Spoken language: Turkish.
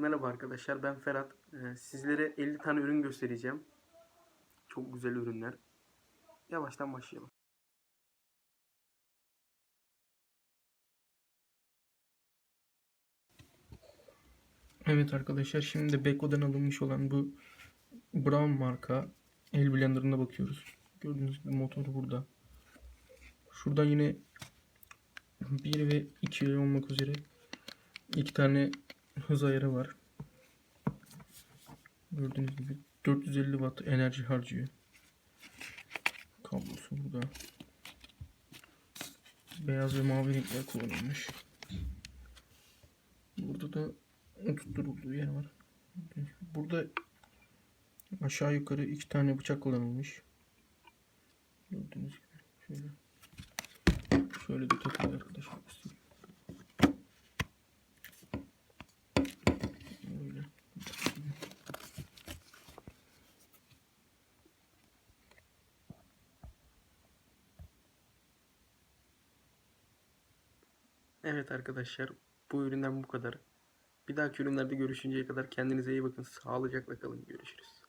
Merhaba arkadaşlar ben Ferhat. Ee, sizlere 50 tane ürün göstereceğim. Çok güzel ürünler. Yavaştan başlayalım. Evet arkadaşlar şimdi Beko'dan alınmış olan bu Brown marka el blenderına bakıyoruz. Gördüğünüz gibi motor burada. Şuradan yine 1 ve 2 olmak üzere iki tane hız ayarı var. Gördüğünüz gibi 450 watt enerji harcıyor. Kablosu burada. Beyaz ve mavi renkler kullanılmış. Burada da tutturulduğu yer var. Burada aşağı yukarı iki tane bıçak kullanılmış. Gördüğünüz gibi. Şöyle. Şöyle de takılıyor arkadaşlar. Evet arkadaşlar bu üründen bu kadar. Bir dahaki ürünlerde görüşünceye kadar kendinize iyi bakın. Sağlıcakla kalın. Görüşürüz.